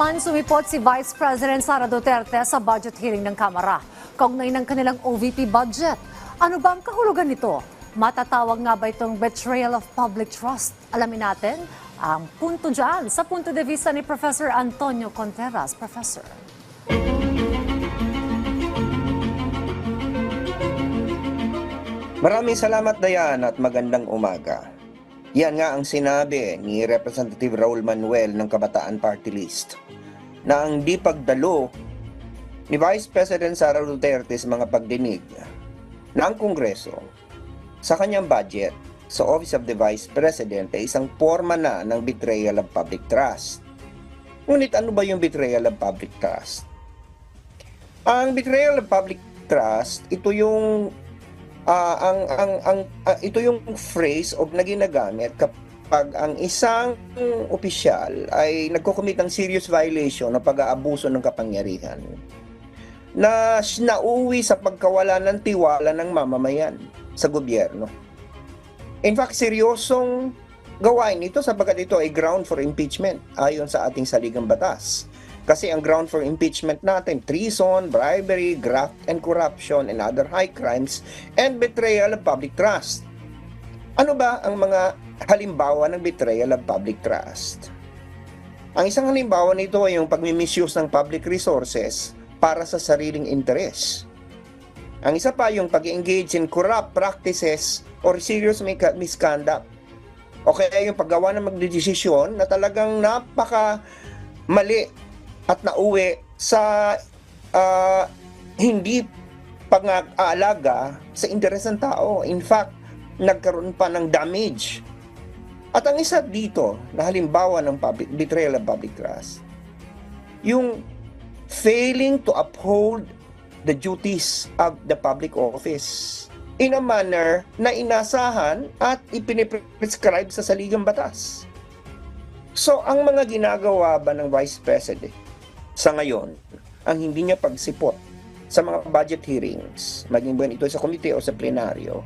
naman sumipot si Vice President Sara Duterte sa budget hearing ng Kamara. Kaugnay ng kanilang OVP budget. Ano ba ang kahulugan nito? Matatawag nga ba itong betrayal of public trust? Alamin natin ang punto dyan sa punto de vista ni Professor Antonio Contreras. Professor. Maraming salamat Dayan at magandang umaga. Yan nga ang sinabi ni Representative Raul Manuel ng Kabataan Party List na ang di pagdalo ni Vice President Sara Duterte sa mga pagdinig ng Kongreso sa kanyang budget sa Office of the Vice President ay isang forma na ng betrayal of public trust. Ngunit ano ba yung betrayal of public trust? Ang betrayal of public trust, ito yung Ah, ang ang ang ah, ito yung phrase of na ginagamit kapag ang isang opisyal ay nagko-commit ng serious violation ng pag-aabuso ng kapangyarihan na nauwi sa pagkawala ng tiwala ng mamamayan sa gobyerno. In fact, seryosong gawain ito sapagkat ito ay ground for impeachment ayon sa ating saligang batas. Kasi ang ground for impeachment natin, treason, bribery, graft and corruption and other high crimes and betrayal of public trust. Ano ba ang mga halimbawa ng betrayal of public trust? Ang isang halimbawa nito ay yung pagmimisuse ng public resources para sa sariling interes. Ang isa pa yung pag-engage in corrupt practices or serious misconduct. O kaya yung paggawa ng magdedesisyon na talagang napaka mali at nauwi sa ah, hindi pang-aalaga sa interes ng tao. In fact, nagkaroon pa ng damage. At ang isa dito na halimbawa ng public, betrayal of public trust, yung failing to uphold the duties of the public office in a manner na inasahan at ipiniprescribe sa saligang batas. So, ang mga ginagawa ba ng Vice President sa ngayon, ang hindi niya pagsipot sa mga budget hearings, maging ba ito sa komite o sa plenaryo,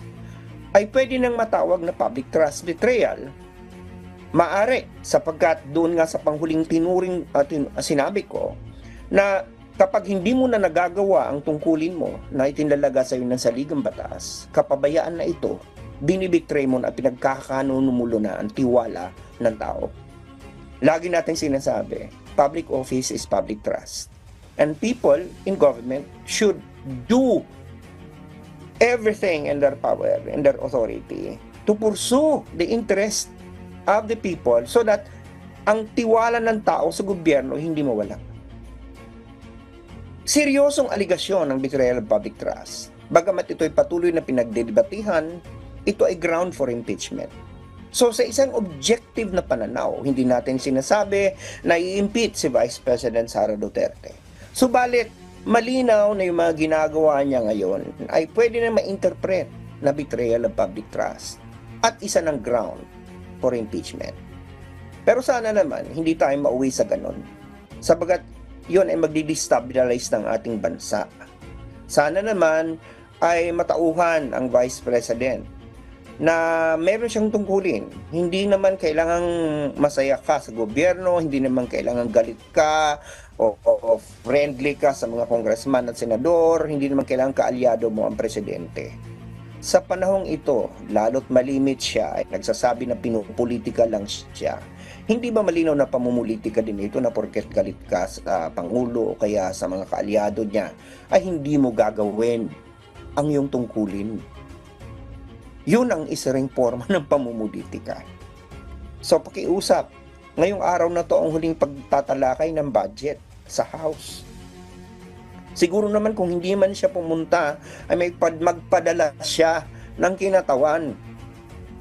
ay pwede nang matawag na public trust betrayal. Maari, sapagkat doon nga sa panghuling tinuring at sinabi ko, na kapag hindi mo na nagagawa ang tungkulin mo na itinalaga sa iyo ng saligang batas, kapabayaan na ito, binibitray mo na at pinagkakakanunumulo na ang tiwala ng tao. Lagi natin sinasabi, public office is public trust. And people in government should do everything in their power, in their authority, to pursue the interest of the people so that ang tiwala ng tao sa gobyerno hindi mawala. Seryosong aligasyon ng betrayal of public trust. Bagamat ito ay patuloy na pinagdedebatihan, ito ay ground for impeachment. So sa isang objective na pananaw, hindi natin sinasabi na i-impeach si Vice President Sara Duterte. Subalit, malinaw na yung mga ginagawa niya ngayon ay pwede na ma-interpret na betrayal of public trust at isa ng ground for impeachment. Pero sana naman, hindi tayo mauwi sa ganon. Sabagat yun ay magdi-destabilize ng ating bansa. Sana naman ay matauhan ang Vice President na meron siyang tungkulin. Hindi naman kailangang masaya ka sa gobyerno, hindi naman kailangan galit ka o, o, o friendly ka sa mga congressman at senador, hindi naman kailangan kaalyado mo ang presidente. Sa panahong ito, lalo't malimit siya ay nagsasabi na pinupolitika lang siya. Hindi ba malinaw na pamumulitika din ito na porket galit ka sa Pangulo o kaya sa mga kaalyado niya ay hindi mo gagawin ang iyong tungkulin? Yun ang isa ring forma ng pamumulitika. So pakiusap, ngayong araw na to ang huling pagtatalakay ng budget sa House. Siguro naman kung hindi man siya pumunta, ay may pad- magpadala siya ng kinatawan.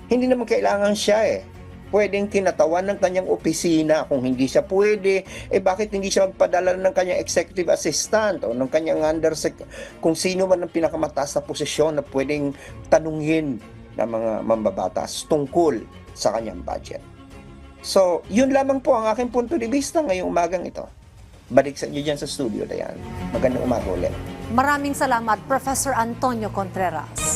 Hindi naman kailangan siya eh. Pwedeng kinatawan ng kanyang opisina. Kung hindi siya pwede, eh bakit hindi siya magpadala ng kanyang executive assistant o ng kanyang undersec kung sino man ang pinakamataas na posisyon na pwedeng tanungin ng mga mambabatas tungkol sa kanyang budget. So, yun lamang po ang aking punto de vista ngayong umagang ito. Balik sa inyo dyan sa studio, Dayan. Magandang umaga ulit. Maraming salamat, Professor Antonio Contreras.